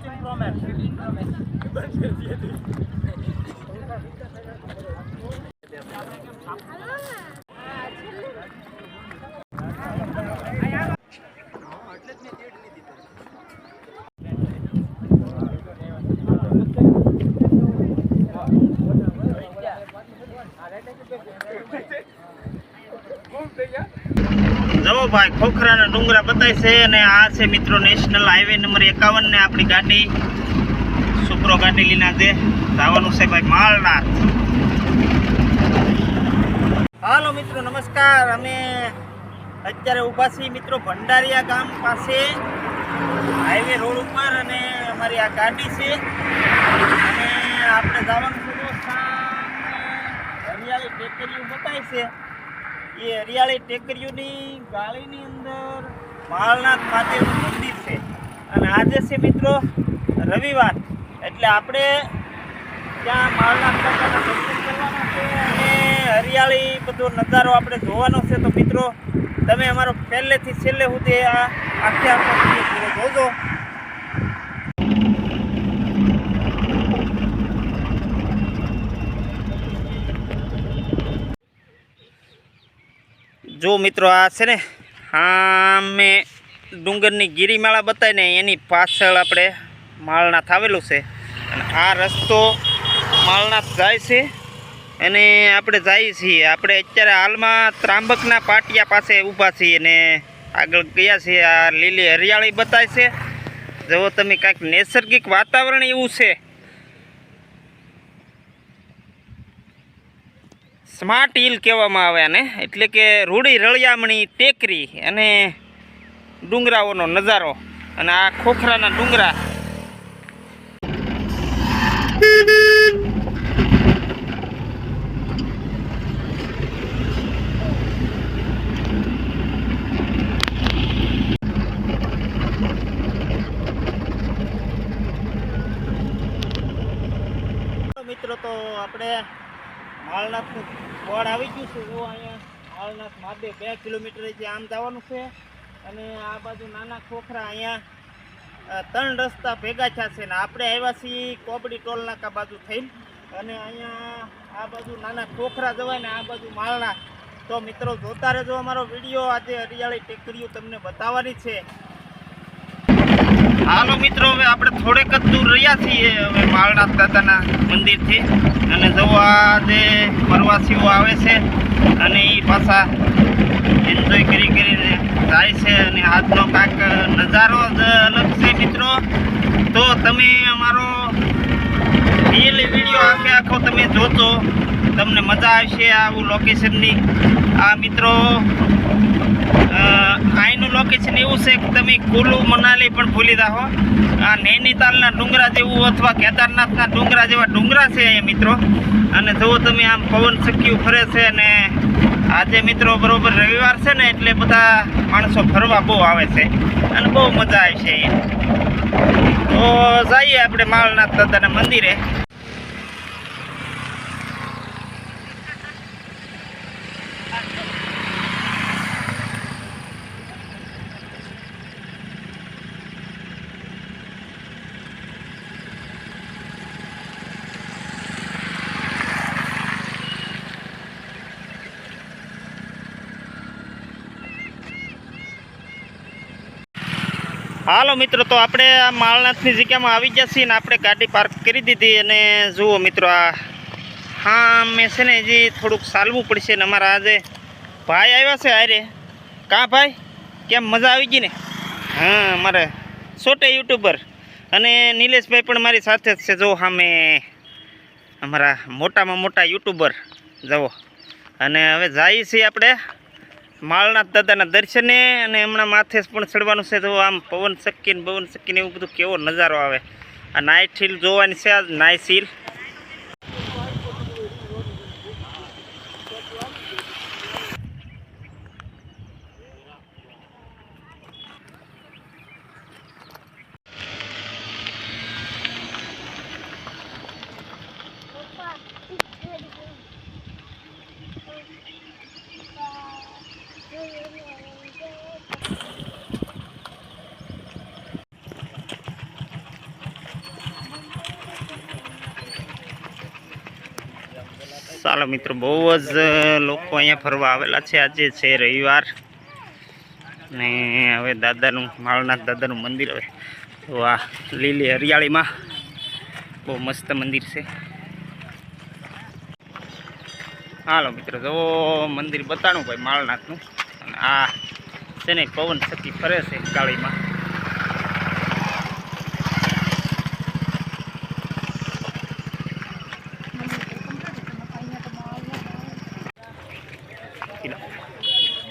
Sixteen pro max fifteen pro max જવો ભાઈ ખોખરાના ડુંગરા બતાય છે અને આ છે મિત્રો નેશનલ હાઈવે નંબર એકાવન ને આપણી ગાડી. સુપ્રો ગાડી લઈને આજે જવાનું છે ભાઈ માળનાથ હાલો મિત્રો, નમસ્કાર. અમે અત્યારે ઊભા છીએ મિત્રો ભંડારીયા ગામ પાસે. હાઈવે રોડ ઉપર અને અમારી આ ગાડી છે. અને આપણે જવાનું હરિયાળી ટેકરીઓ બતાય છે. એ હરિયાળી ટેકરીઓની ગાળીની અંદર માળનાથ મહાદેવનું મંદિર છે. અને આજે છે મિત્રો રવિવાર, એટલે આપણે ત્યાં માળનાથ માતાના દર્શન કરવાના છે અને હરિયાળી બધો નજારો આપણે જોવાનો છે. તો મિત્રો, તમે અમારો પહેલેથી છેલ્લે સુધી આ આખી આખો જોજો. જો મિત્રો આ છે ને હા મેં ડુંગરની ગિરિમાળા બતાવી ને, એની પાછળ આપણે માળનાથ આવેલું છે. અને આ રસ્તો માળનાથ જાય છે અને આપણે જઈએ છીએ. આપણે અત્યારે હાલમાં ત્રાંબકના પાટિયા પાસે ઊભા છીએ અને આગળ ગયા છીએ. આ લીલી હરિયાળી બતાવે છે. જો તમે કાંઈક નૈસર્ગિક વાતાવરણ એવું છે. સ્માર્ટ હિલ કહેવામાં આવે આને. એટલે કે રૂડી, રળિયામણી, ટેકરી અને ડુંગરાઓનો નજારો અને આ ખોખરાના ડુંગરા. મિત્રો, તો આપણે માળનાથનું બોર્ડ આવી ગયું છે. જો અહીંયા માળનાથ મહાદેવ બે કિલોમીટર જે આમ જવાનું છે. અને આ બાજુ નાના ખોખરા અહીંયા ત્રણ રસ્તા ભેગા થયા છે. ને આપણે આવ્યા છીએ કોબડી ટોલ નાકા બાજુ થઈને. અને અહીંયા આ બાજુ નાના ખોખરા જવાય ને આ બાજુ માળના તો મિત્રો જોતા રહેજો અમારો વીડિયો. આજે હરિયાળી ટેકરીઓ તમને બતાવવાની છે. હાલો મિત્રો, હવે આપણે થોડેક જ દૂર રહ્યા છીએ, હવે માળનાથ દાદાના મંદિરથી. અને જો આ જે પ્રવાસીઓ આવે છે, અને એ પાછા એન્જોય કરી કરીને જાય છે, અને આજનો કાંક નજારો જ અલગ છે મિત્રો. તો તમે અમારો રિયલી વીડિયો આખે આખો તમે જોજો, તમને મજા આવશે આવું લોકેશનની આ મિત્રો આઈનું લોકેશન એવું છે કે તમે કુલુ મનાલી પણ ભૂલી જાઓ. આ નૈનીતાલના ડુંગરા જેવું અથવા કેદારનાથના ડુંગરા જેવા ડુંગરા છે અહીંયા મિત્રો. અને જુઓ તમે આમ પવન સક્યું ફરે છે અને આજે મિત્રો બરોબર રવિવાર છે ને એટલે બધા માણસો ફરવા બહુ આવે છે અને બહુ મજા આવે છે. અહીંયા તો જઈએ આપણે માળનાથ દાદાના મંદિરે. હાલો મિત્રો, તો આપણે આ માળનાથની જગ્યામાં આવી ગયા છીએ ને આપણે ગાડી પાર્ક કરી દીધી અને જુઓ મિત્રો, આ હા મેં છે ને હજી થોડુંક ચાલવું પડશે ને અમારા આજે ભાઈ આવ્યા છે હારે. કાં ભાઈ? કેમ મજા આવી ગઈ ને? હા મારે છોટે યુટ્યુબર અને નિલેશભાઈ પણ મારી સાથે જ છે, જો સામે અમારા મોટામાં મોટા યુટ્યુબર જવો અને હવે જઈએ છીએ આપણે. માળનાથ દાદાના દર્શને અને હમણાં માથે પણ ચડવાનું છે. તો આમ પવન શક્કીને પવન શક્કીને એવું બધું કેવો નજારો આવે. આ નાઇટ હિલ જોવાની છે આ નાઇટ હિલ. ચાલો મિત્રો, બહુ જ લોકો અહીંયા ફરવા આવેલા છે. આજે છે રવિવાર. ને હવે દાદાનું, માળનાથ દાદાનું મંદિર હવે. તો આ લીલી હરિયાળીમાં બહુ મસ્ત મંદિર છે. હાલો મિત્રો જવો મંદિર બતાડું ભાઈ માળનાથનું. અને આ છે ને પવન સતી ફરે છે કાળીમાં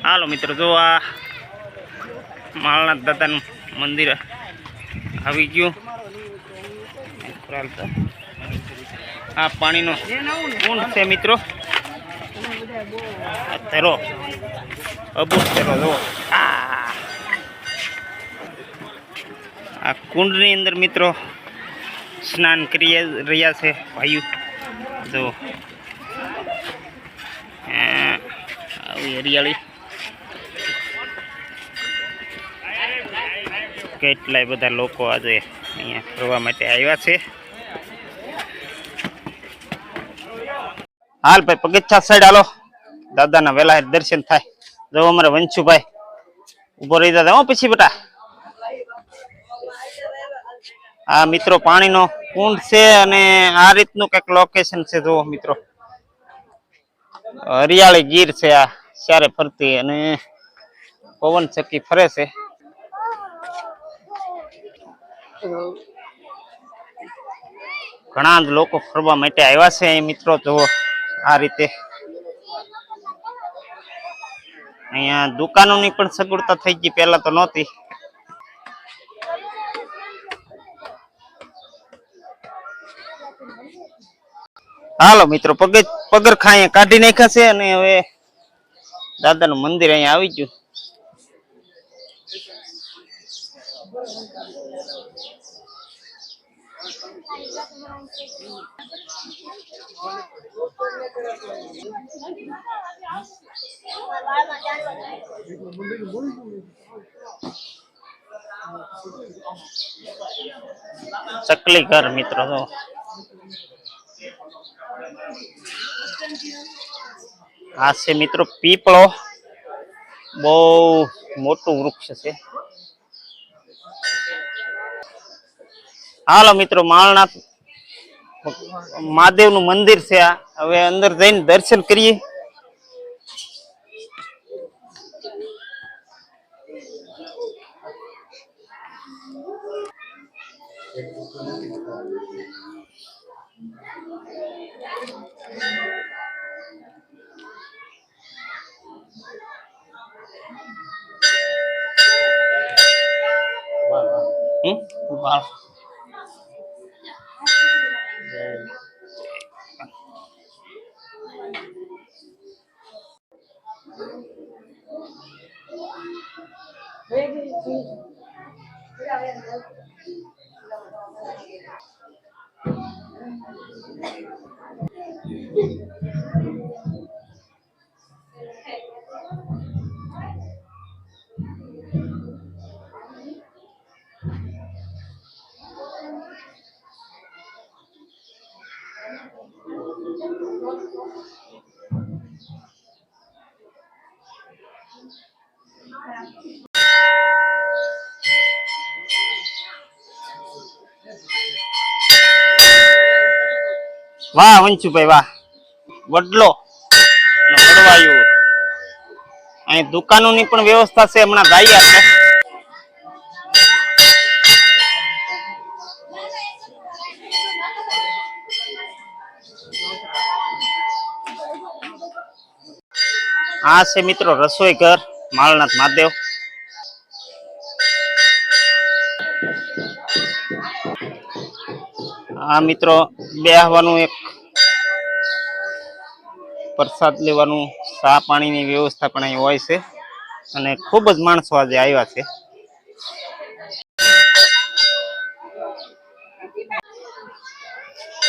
હાલો મિત્રો, જો આ માળનાથ દાદાનું મંદિર આવી ગયું. આ પાણીનો કુંડ છે મિત્રો. તેરો અબુત જો. આ કુંડની અંદર મિત્રો સ્નાન કરી રહ્યા છે ભાઈઓ. જો. આવી હરિયાળી. કેટલાય બધા લોકો આજે અહીંયા ફરવા માટે આવ્યા છે. હાલ ભાઈ, પગથિયા સાઈડ હાલો. દાદાના વેલા દર્શન થાય. જો અમારે વંશુભાઈ ઊભો રહી દાદા હો પછી બેટા? આ મિત્રો પાણીનો કુંડ છે અને આ રીતનું કંઈક લોકેશન છે, જુઓ મિત્રો. હરિયાળી ગીર છે આ ચારે ફરતી અને પવન ચક્કી ફરે છે. ઘણા લોકો ફરવા માટે આવ્યા છે. અહીં મિત્રો જુઓ, આ રીતે. અહીંયા દુકાનોની પણ સગવડતા થઈ ગઈ, પહેલા તો નહોતી. હાલો મિત્રો, પગ પગરખા અહીંયા કાઢી નાખ્યા છે અને હવે દાદાનું મંદિર અહીંયા આવી ગયું. ચકલી ઘર મિત્રો તો. આ છે મિત્રો પીપળો. બહુ મોટું વૃક્ષ છે. હાલો મિત્રો માળનાથ મહાદેવનું મંદિર છે હવે અંદર જઈને દર્શન કરીએ હમ? વાહ. વાહ, વંશુભાઈ વાહ. વડલો. વડવાયું અહીં દુકાનોની પણ વ્યવસ્થા છે, હમણાં જઈએ આપણે આ છે મિત્રો રસોઈ ઘર માળનાથ મહાદેવ. આ મિત્રો બેહવાનું એક પ્રસાદ લેવાનું, ચા પાણીની વ્યવસ્થા પણ અહીં હોય છે. અને ખૂબ જ માણસો આજે આવ્યા છે.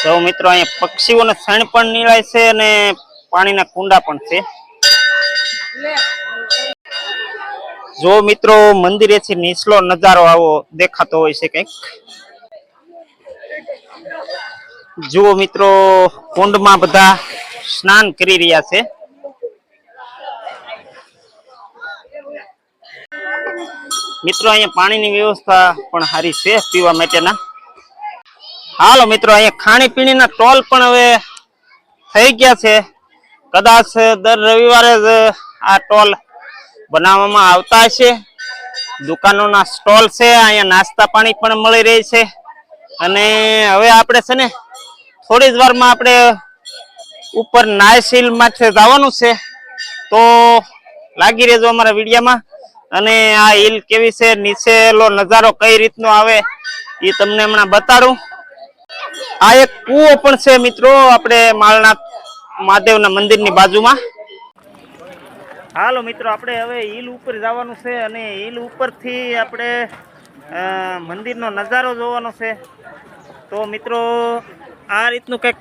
સૌ મિત્રો, અહીંયા પક્ષીઓને શણ પણ નીળાય છે અને પાણીના કુંડા પણ છે. જો મિત્રો, મંદિરેથી નીચલો નજારો આવો દેખાતો હોય છે કંઈક. જુઓ મિત્રો, કુંડમાં બધા સ્નાન કરી રહ્યા છે. મિત્રો, અહીંયા પાણીની વ્યવસ્થા પણ સારી છે પીવા માટેના. હાલો મિત્રો, અહીંયા ખાણીપીણીના ટોલ પણ હવે થઈ ગયા છે. કદાચ દર રવિવારે જ આ ટોલ બનાવવામાં આવતા હશે. દુકાનોના સ્ટોલ છે, અહીંયા નાસ્તા પાણી પણ મળી રહી છે. અને હવે આપણે છે ને, થોડી જ વારમાં આપણે ઉપર નાયસીલ માથે જવાનું છે. તો લાગી રહેજો અમારા વિડીયામાં. અને આ હિલ કેવી છે, નીચેલો નજારો કઈ રીતનો આવે, એ તમને હમણાં બતાડું. આ એક કૂવો પણ છે મિત્રો, આપણે માળનાથ મહાદેવના મંદિરની બાજુમાં. હાલો મિત્રો, આપણે હવે હિલ ઉપર જવાનું છે અને હિલ ઉપરથી આપણે મંદિરનો નજારો જોવાનો છે. તો મિત્રો, આ રીતનું કંઈક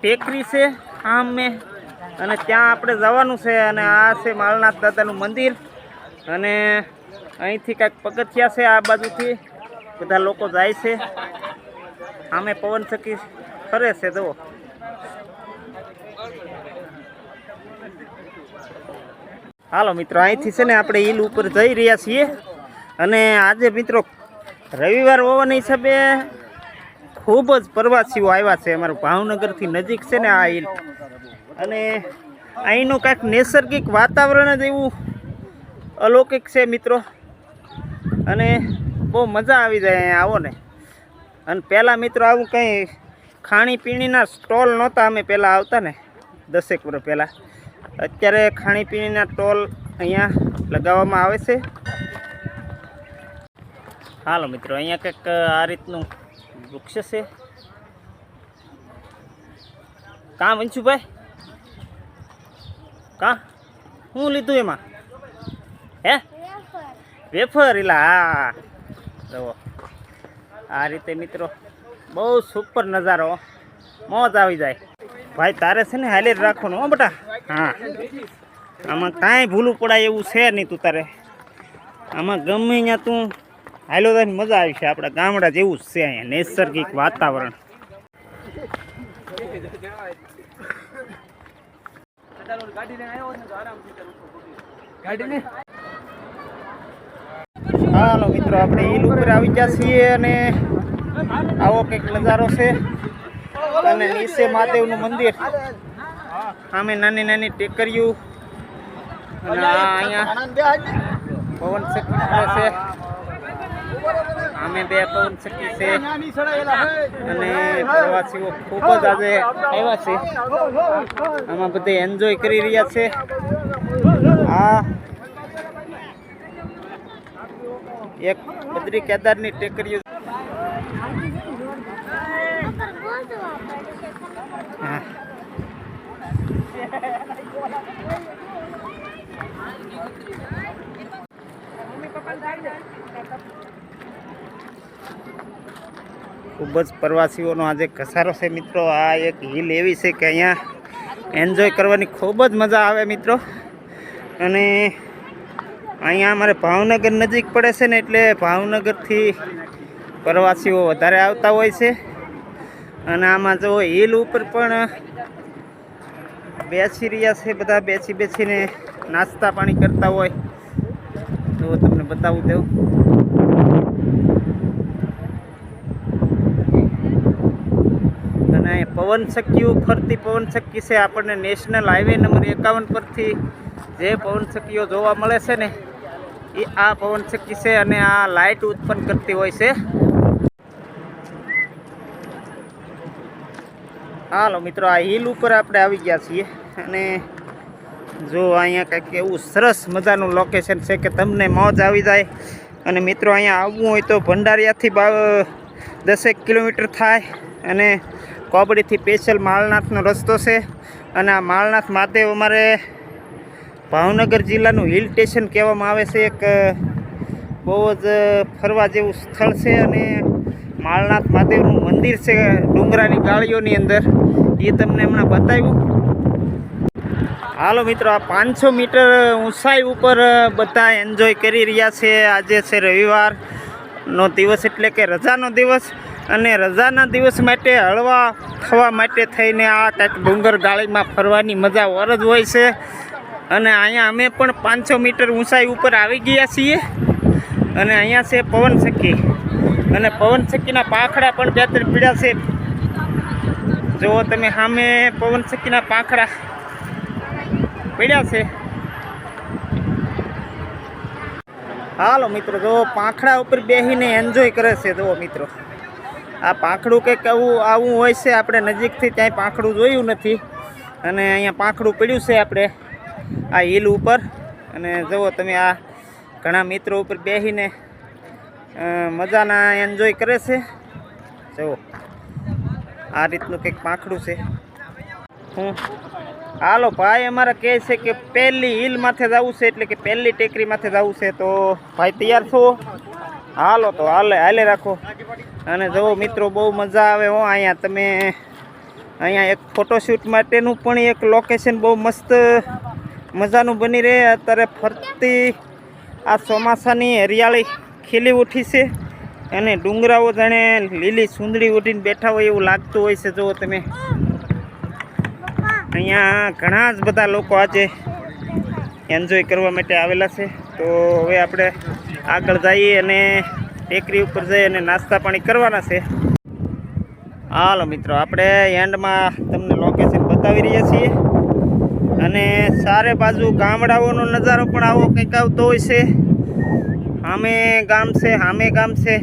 ટેકરી છે. આમ. મેં અને ત્યાં આપણે જવાનું છે અને આ છે માલનાથ દાદાનું મંદિર. અને અહીંથી કાંઈક પગથિયા છે આ બાજુથી. બધા લોકો જાય છે. આમે પવન ચકી ફરે છે, જુઓ. હાલો મિત્રો, અહીંથી છે ને આપણે હિલ ઉપર જઈ રહ્યા છીએ. અને આજે મિત્રો રવિવાર હોવાના હિસાબે ખૂબ જ પ્રવાસીઓ આવ્યા છે અમારું ભાવનગરથી નજીક છે ને આ હિલ. અને અહીંનું કાંઈક નૈસર્ગિક વાતાવરણ જ એવું અલૌકિક છે મિત્રો. અને બહુ મજા આવી જાય અહીંયા, આવો ને. અને પહેલાં મિત્રો આવું કંઈ ખાણીપીણીના સ્ટોલ નહોતા, અમે પહેલાં આવતા ને, દસેક વર્ષ પહેલાં. અત્યારે ખાણીપીણીના સ્ટોલ અહીંયા લગાવવામાં આવે છે. હાલો મિત્રો, અહીંયા કંઈક આ રીતનું વૃક્ષ છે. કાં વંશુભાઈ? કાં? શું લીધું એમાં? હે? વેફર. એલા, હા. આ રીતે મિત્રો, બહુ સુપર નજારો. મોજ આવી જાય. ભાઈ, તારે છે ને હાલે જ રાખવાનું, હો બટા. હા. આમાં કાંઈ ભૂલું પડાય એવું છે નહીં તું તારે. આમાં ગમે ત્યાં તું હાલો તો મજા આવી છે. આપણા ગામડા જેવું જ છે અહીંયા, નૈસર્ગિક વાતાવરણ. હાલો મિત્રો, આપણે હિલ ઉપર આવી ગયા છીએ અને આવો કંઈક નજારો છે. અને નીચે મહાદેવનું મંદિર. સામે નાની નાની ટેકરીઓ. અને અહીંયા પવન ચક્કી છે. આમે બે પવન ચક્કી છે. અને પ્રવાસીઓ ખૂબ જ આજે આવ્યા છે. આમાં બધે એન્જોય કરી રહ્યા છે. આ એક બદ્રી કેદારની ટેકરીઓ. હા. ખૂબ જ પ્રવાસીઓનો આજે ઘસારો છે મિત્રો. આ એક હિલ એવી છે કે અહીંયા એન્જોય કરવાની ખૂબ જ મજા આવે મિત્રો. અને અહીંયા અમારે ભાવનગર નજીક પડે છે ને એટલે ભાવનગરથી પ્રવાસીઓ વધારે આવતા હોય છે. અને આમાં જો હિલ ઉપર પણ બેસી રહ્યા છે બધા, બેસી બેસીને નાસ્તા પાણી કરતા હોય. તો તમને બતાવું દઉં. અને અહીંયા પવન ચક્કીઓ ફરતી પવન ચક્કી છે. આપણને નેશનલ હાઈવે નંબર એકાવન પરથી જે પવન ચક્કીઓ જોવા મળે છે ને એ આ પવન ચક્કી છે અને આ લાઇટ ઉત્પન્ન કરતી હોય છે. હાલો મિત્રો, આ હિલ ઉપર આપણે આવી ગયા છીએ અને જો અહીંયા કંઈક એવું સરસ મજાનું લોકેશન છે કે તમને મોજ આવી જાય અને મિત્રો અહીંયા આવવું હોય તો ભંડારિયાથી દસેક કિલોમીટર થાય અને કોબડીથી સ્પેશિયલ માલનાથનો રસ્તો છે. અને આ માલનાથ મહાદેવ અમારે ભાવનગર જિલ્લાનું હિલ સ્ટેશન કહેવામાં આવે છે. એક બહુ જ ફરવા જેવું સ્થળ છે અને માળનાથ મહાદેવનું મંદિર છે ડુંગરાની ગાળીઓની અંદર. એ તમને હમણાં બતાવ્યું. હાલો મિત્રો, આ પાંચસો મીટર ઊંચાઈ ઉપર બધા એન્જોય કરી રહ્યા છે. આજે છે રવિવારનો દિવસ એટલે કે રજાનો દિવસ. અને રજાના દિવસ માટે હળવા થવા માટે થઈને આ કંઈક ડુંગર ગાળીમાં ફરવાની મજા ઓર જ હોય છે. અને અહીંયા અમે પણ પાંચસો મીટર ઊંચાઈ ઉપર આવી ગયા છીએ. અને અહીંયા છે પવન અને પવન સખીના પાંખડા પણ બે ત્રણ પીડા છે. જો તમે સામે પવન સખીના પાંખડા પીડ્યા છે. હાલો મિત્રો જો પાંખડા ઉપર બેસીને એન્જોય કરે છે, જુઓ મિત્રો. આ પાંખડું કંઈક આવું આવું હોય છે, આપણે નજીકથી ક્યાંય પાંખડું જોયું નથી. અને અહીંયા પાંખડું પડ્યું છે આપણે, આ હિલ ઉપર. અને જુઓ તમે આ ઘણા મિત્રો ઉપર બેસીને મજાના એન્જોય કરે છે. જુઓ, આ રીતનું કંઈક પાંખડું છે. હું હાલો, ભાઈ અમારે કહે છે કે પહેલી હિલ માથે જવું છે, એટલે કે પહેલી ટેકરી માથે જવું છે. તો ભાઈ તૈયાર છો? હાલો, તો હાલે હાલે રાખો. અને જુઓ મિત્રો, બહુ મજા આવે હો, અહીંયા તમે, અહીંયા એક ફોટોશૂટ માટેનું પણ એક લોકેશન બહુ મસ્ત મજાનું બની રહે. અત્યારે ફરતી આ ચોમાસાની હરિયાળી ખીલી ઉઠી છે. અને ડુંગરાઓ જાણે લીલી સુંદડી ઉઠીને બેઠા હોય એવું લાગતું હોય છે. જુઓ તમે. અહીંયા ઘણા જ બધા લોકો આજે એન્જોય કરવા માટે આવેલા છે. તો હવે આપણે આગળ જઈએ અને ટેકરી ઉપર જઈ અને નાસ્તા પાણી કરવાના છે. હાલો મિત્રો, આપણે એન્ડમાં તમને લોકેશન બતાવી રહ્યા છીએ. અને સારે બાજુ ગામડાઓનો નજારો પણ આવો કંઈક આવતો હોય છે. સામે ગામ છે સામે ગામ છે.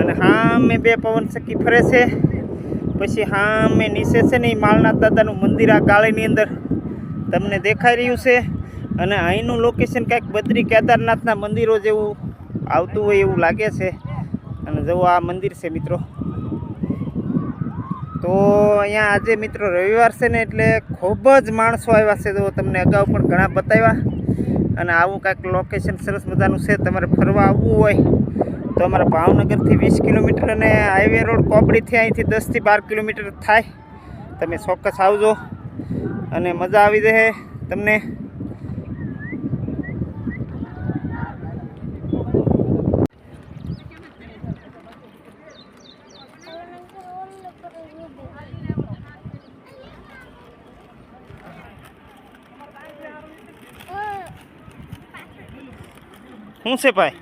અને સામે બે પવન સખી ફરે છે. પછી હા મેં નીચે છે ને એ માલનાથ દાદાનું મંદિર આ ગાળીની અંદર તમને દેખાઈ રહ્યું છે. અને અહીંનું લોકેશન કાંઈક બદ્રી કેદારનાથના મંદિરો જેવું આવતું હોય એવું લાગે છે. અને જવું આ મંદિર છે મિત્રો. તો અહીંયા આજે મિત્રો રવિવાર છે ને એટલે ખૂબ જ માણસો આવ્યા છે જો તમને અગાઉ પણ ઘણા બતાવ્યા. અને આવું કાંઈક લોકેશન સરસ મજાનું છે. તમારે ફરવા આવવું હોય તો અમારા ભાવનગરથી વીસ કિલોમીટર અને હાઈવે રોડ કોપડીથી અહીંથી દસથી બાર કિલોમીટર થાય. તમે ચોક્કસ આવજો અને મજા આવી જશે તમને. શું છે ભાઈ?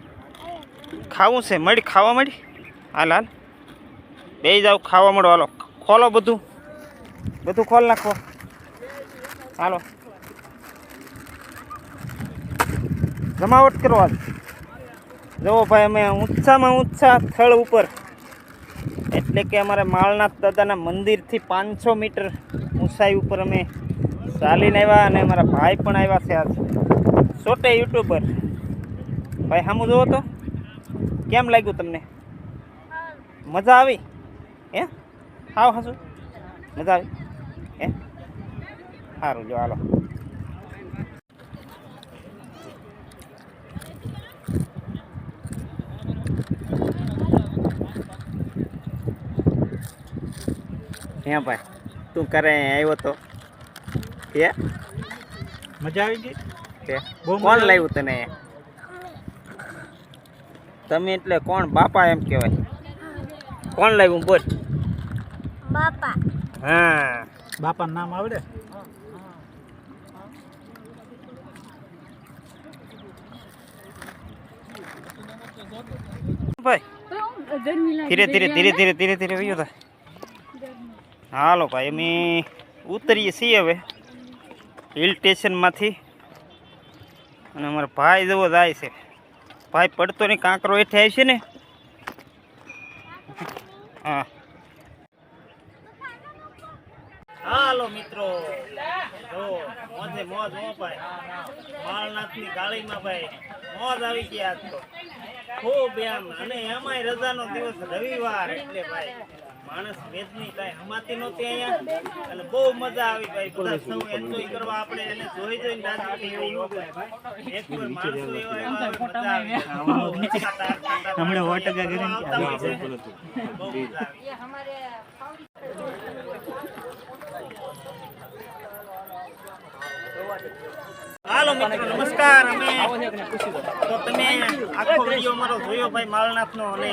ખાવું છે? મળી? ખાવા મળી? હાલ હાલ બે જાવ ખાવા મળો હાલો. ખોલો બધું. બધું ખોલ નાખો. હાલો. જમાવટ કરો હાલ. જુઓ ભાઈ, અમે ઊંચામાં ઊંચા સ્થળ ઉપર. એટલે કે અમારા માળનાથ દાદાના મંદિરથી પાંચસો મીટર ઊંચાઈ ઉપર અમે ચાલીને આવ્યા અને અમારા ભાઈ પણ આવ્યા છે આજ. સોટે યુટ્યુબર. ભાઈ સામું જુઓ તો. કેમ લાગ્યું તમને? મજા આવી? હે? હાવ હાસું? મજા આવી? હે? સારું જો હાલો. હે ભાઈ તું કરે આવ્યો તો? હે? મજા આવી ગઈ? કોણ. લાવ્યું તને? તમે એટલે કોણ? બાપા એમ કહેવાય. કોણ લાવ્યું બોલ. બાપા. હા. બાપાનું નામ આવડે? ભાઈ. ધીરે ધીરે ધીરે ધીરે ધીરે ધીરે વયો હાલો ભાઈ અમે ઉતરીએ છીએ હવે. હિલ સ્ટેશનમાંથી અને અમારા ભાઈ જેવો જાય છે. ભાઈ પડતો નહીં કાંકરો એ થાય છે ને? હા. હાલો મિત્રો. જો, મોજે મોજ હો ભાઈ. માળનાથની ભાઈ મોજ આવી ગયા આજ તો. ખૂબ એમ. અને એમાંય રજાનો દિવસ રવિવાર એટલે ભાઈ. માણસ વેદની કાંઈ હમાતી નહોતી અહીંયા. અને બહુ મજા આવી ભાઈ. બધા સૌ એન્જોય કરવા આપણે એને જોઈ જોઈને થઈ ગઈ એક પર માણસો એવા એવા આવે, મજા આવે હમણાં સો ટકા guarantee આવતા હોય છે. બહુ મજા આવે હાલો મિત્રો નમસ્કાર. અમે તો તમે આખો વીડિયો અમારો જોયો ભાઈ માલનાથનો અને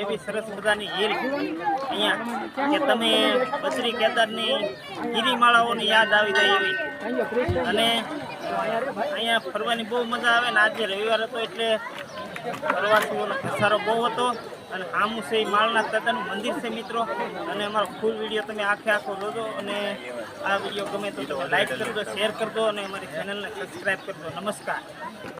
એવી સરસ મજાની હીર. અહીંયા કે તમે બસરી કેદારની ગિરિમાળાઓની યાદ આવી જાય એવી. અને અહીંયા ફરવાની બહુ મજા આવે ને આજે રવિવાર હતો એટલે પ્રવાસીઓનો ઘસારો બહુ હતો. અને આમું છે એ માળનાથ દાદાનું મંદિર છે મિત્રો. અને અમારો ફૂલ વીડિયો તમે આખે આખો જોજો. અને આ વીડિયો ગમે તો લાઈક કરજો શેર કરજો, અને અમારી ચેનલને સબસ્ક્રાઈબ કરજો. નમસ્કાર.